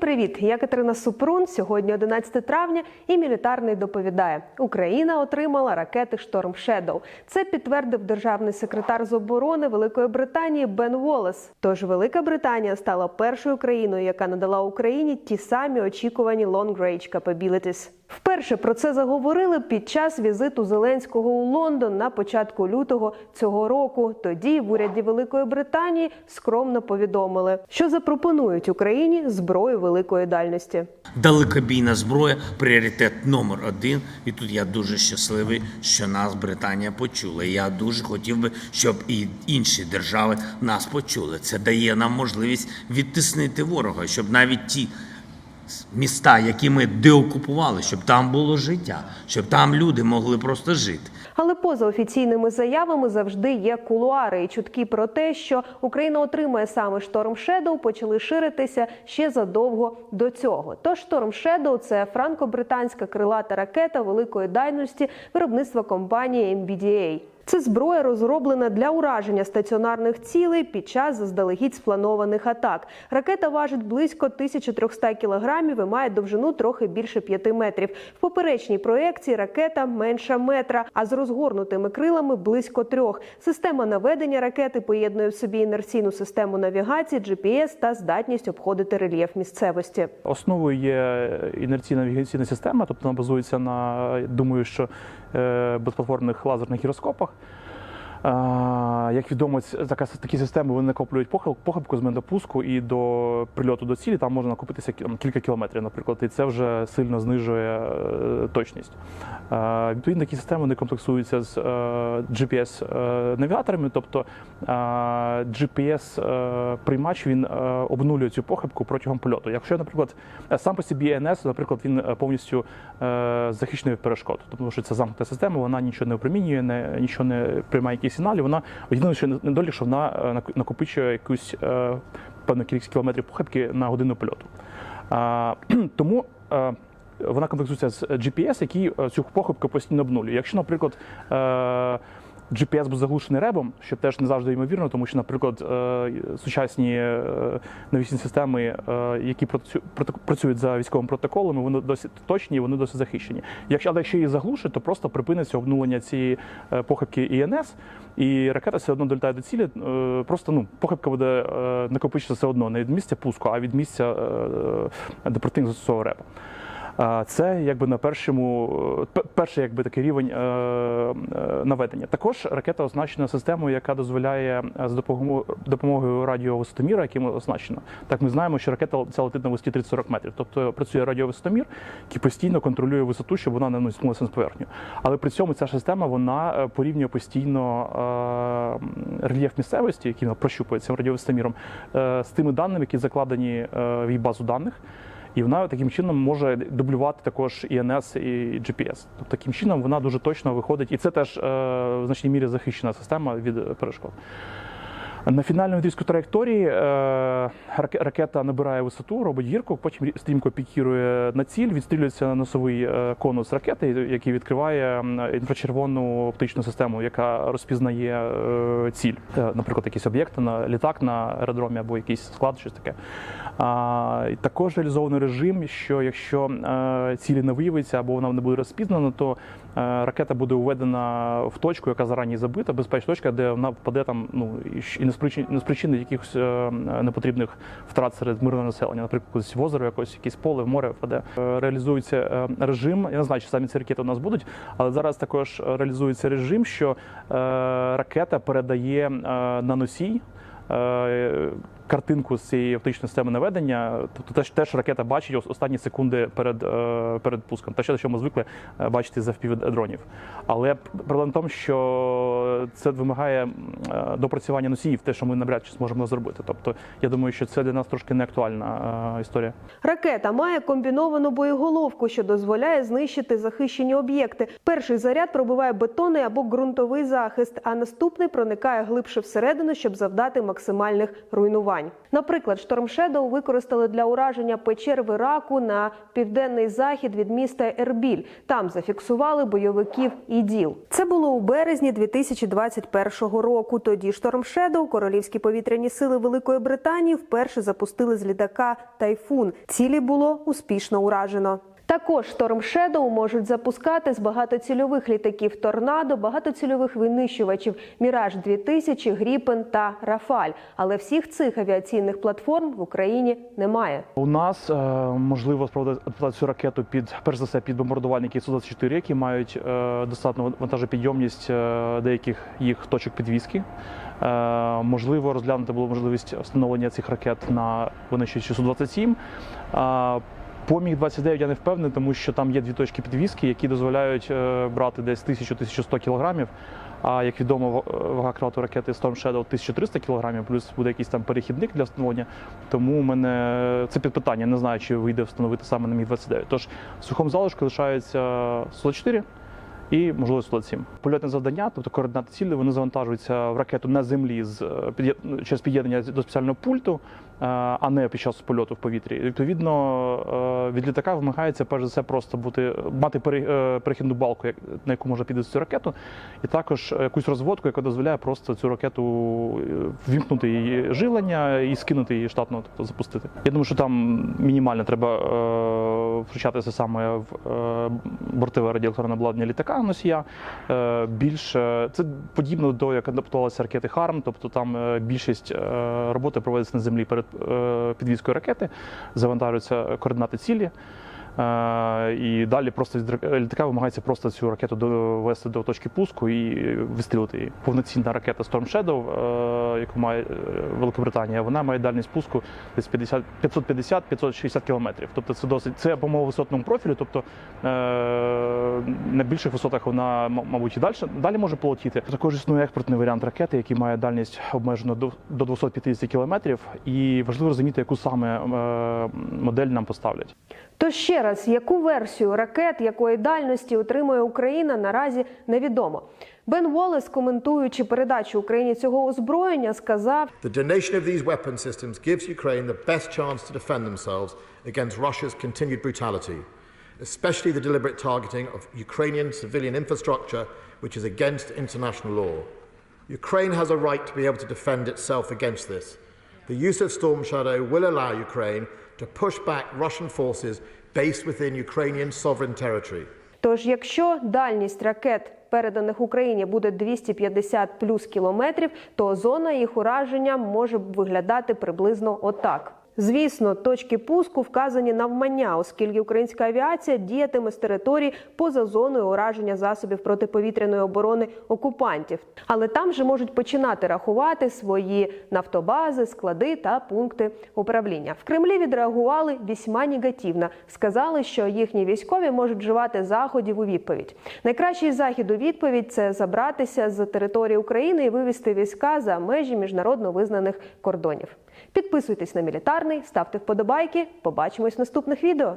привіт! Я Катерина Супрун. Сьогодні 11 травня, і мілітарний доповідає: Україна отримала ракети Шторм Шедоу. Це підтвердив державний секретар з оборони Великої Британії Бен Волес. Тож Велика Британія стала першою країною, яка надала Україні ті самі очікувані long range capabilities. Вперше про це заговорили під час візиту Зеленського у Лондон на початку лютого цього року. Тоді в уряді Великої Британії скромно повідомили, що запропонують Україні зброю великої дальності. Далекобійна зброя пріоритет номер один. І тут я дуже щасливий, що нас Британія почула. Я дуже хотів би, щоб і інші держави нас почули. Це дає нам можливість відтиснити ворога, щоб навіть ті міста, які ми деокупували, щоб там було життя, щоб там люди могли просто жити. Але поза офіційними заявами завжди є кулуари і чутки про те, що Україна отримає саме шторм Шедоу, почали ширитися ще задовго до цього. Тож шторм Шедоу – це франко-британська крилата ракета великої дальності виробництва компанії NBDA. Це зброя розроблена для ураження стаціонарних цілей під час заздалегідь спланованих атак. Ракета важить близько 1300 кілограмів і має довжину трохи більше 5 метрів. В поперечній проекції ракета менша метра, а з розгорнутими крилами близько трьох. Система наведення ракети поєднує в собі інерційну систему навігації, GPS та здатність обходити рельєф місцевості. Основою є інерційна навігаційна система, тобто вона базується на, думаю, що е, безплатформних лазерних гіроскопах. Як відомо, такі системи вони накоплюють похибку з медопуску і до прильоту до цілі там можна накопитися кілька кілометрів, наприклад, і це вже сильно знижує е, точність. Е, Відповідно, такі системи вони комплексуються з GPS-навігаторами, тобто GPS-приймач він е, обнулює цю похибку протягом польоту. Якщо, наприклад, е, сам по собі ЕНС, наприклад, він е, повністю е, захищений від перешкод, тому що це замкнута система, вона нічого не опромінює, не нічого не приймає якісь сигнали. Вона єдине, що недолік, що вона е, накопичує якусь е, певну кількість кілометрів похибки на годину польоту. Тому е, вона комплексується з GPS, який е, цю похибку постійно обнулює. Якщо, наприклад, е, GPS був заглушений ребом, що теж не завжди ймовірно, тому що, наприклад, е, сучасні навісні системи, які працю- працюють за військовими протоколами, вони досить точні, і вони досить захищені. Якщо але якщо її заглушить, то просто припиниться обнулення цієї похибки ІНС, і ракета все одно долітає до цілі. Просто ну похибка буде накопичитися все одно не від місця пуску, а від місця де противник застосовував реба. Це якби на першому е, перший якби такий рівень е, е, наведення. Також ракета оснащена системою, яка дозволяє з допомогою радіовисотоміра, яким оснащена. Так ми знаємо, що ракета ця летить на висоті 30-40 метрів. Тобто працює радіовисотомір, який постійно контролює висоту, щоб вона не змулася з поверхню. Але при цьому ця система вона порівнює постійно рельєф місцевості, який вона прощупує цим радіовисотоміром, з тими даними, які закладені в її базу даних. І вона таким чином може дублювати також ІНС і GPS. Тобто таким чином вона дуже точно виходить, і це теж е, в значній мірі захищена система від перешкод. На фінальному відрізку траєкторії е, ракета набирає висоту, робить гірку, потім стрімко пікірує на ціль, відстрілюється на носовий е, конус ракети, який відкриває інфрачервону оптичну систему, яка розпізнає е, ціль, наприклад, якийсь об'єкт на літак на аеродромі або якийсь склад, щось таке. Також реалізований режим, що якщо цілі не виявиться або вона не буде розпізнана, то ракета буде уведена в точку, яка зарані забита, безпечна точка, де вона впаде там, ну і не спричинить якихось е, непотрібних втрат серед мирного населення, наприклад, в озеро, якось якесь поле, в море впаде. Е, Реалізується е, режим. Я не знаю, чи самі ці ракети у нас будуть, але зараз також е, реалізується режим, що е, ракета передає е, на носій. Картинку з цієї оптичної системи наведення, тобто теж, теж ракета бачить останні секунди перед, е, перед пуском. Те, що ми звикли е, бачити за дронів. Але проблема в тому, що це вимагає е, допрацювання носіїв, те, що ми навряд чи зможемо зробити. Тобто, я думаю, що це для нас трошки не актуальна історія. Ракета має комбіновану боєголовку, що дозволяє знищити захищені об'єкти. Перший заряд пробиває бетонний або ґрунтовий захист, а наступний проникає глибше всередину, щоб завдати максимальних руйнувань. Завдань. Наприклад, Шторм Шедоу використали для ураження печер в Іраку на південний захід від міста Ербіль. Там зафіксували бойовиків іділ. Це було у березні 2021 року. Тоді Шторм Шедоу, королівські повітряні сили Великої Британії, вперше запустили з літака Тайфун. Цілі було успішно уражено. Також Storm Shadow можуть запускати з багатоцільових літаків Торнадо, багатоцільових винищувачів Міраж 2000 Гріпен та Рафаль. Але всіх цих авіаційних платформ в Україні немає. У нас е, можливо справді цю ракету під перш за все під бомбардувальники Су-24, які мають е, достатню вантажопідйомність е, деяких їх точок підвізки. Е, можливо, розглянути було можливість встановлення цих ракет на винищувачі Су-27. Е, по міг 29 я не впевнений, тому що там є дві точки підвізки, які дозволяють е, брати десь 1000-1100 кілограмів. А як відомо, вага крату ракети Storm Shadow 1300 кілограмів, плюс буде якийсь там перехідник для встановлення. Тому у мене це під питання. Не знаю, чи вийде встановити саме на міг 29. Тож в сухому залишку лишається Су-4 і можливо Су-7. Польотне завдання, тобто координати цілі, вони завантажуються в ракету на землі з е, через під'єднання до спеціального пульту, е, а не під час польоту в повітрі. Відповідно, е, від літака вимагається перш за все просто бути мати е, перехідну балку, на яку можна підвести цю ракету, і також якусь розводку, яка дозволяє просто цю ракету е, ввімкнути її живлення і скинути її штатно, тобто запустити. Я думаю, що там мінімально треба е, втручатися саме в е, бортове радіоелектронне обладнання літака носія. Е, більше це подібно до як адаптувалися ракети Харм, тобто там е, більшість е, роботи проводиться на землі перед е, підвізкою ракети, завантажуються координати цілі. Е, І далі просто від літака вимагається просто цю ракету довести до точки пуску і вистрілити її. Повноцінна ракета Storm Shadow, е, яку має е, Великобританія, вона має дальність пуску десь 50 550-560 кілометрів. Тобто це досить це по висотному профілю. Тобто на більших висотах вона, мабуть, і далі, далі може полетіти. Також існує експортний варіант ракети, який має дальність обмежену до, до 250 кілометрів. І важливо розуміти, яку саме модель нам поставлять. Ще раз, яку версію ракет, якої дальності отримує Україна, наразі невідомо. Бен Волес, коментуючи передачу Україні цього озброєння, сказав: The donation of these weapon systems gives Ukraine the best chance to defend themselves against Russia's continued brutality, especially the deliberate targeting of Ukrainian civilian infrastructure, which is against international law. Ukraine has a right to be able to defend itself against this. The use of Storm Shadow will allow Ukraine to push back Russian forces based within Ukrainian sovereign territory. Тож, якщо дальність ракет, переданих Україні, буде 250 плюс кілометрів, то зона їх ураження може виглядати приблизно отак. Звісно, точки пуску вказані навмання, оскільки українська авіація діятиме з території поза зоною ураження засобів протиповітряної оборони окупантів. Але там же можуть починати рахувати свої нафтобази, склади та пункти управління. В Кремлі відреагували вісьма негативно. Сказали, що їхні військові можуть вживати заходів у відповідь. Найкращий захід у відповідь це забратися з території України і вивести війська за межі міжнародно визнаних кордонів. Підписуйтесь на мілітарний, ставте вподобайки. Побачимось в наступних відео.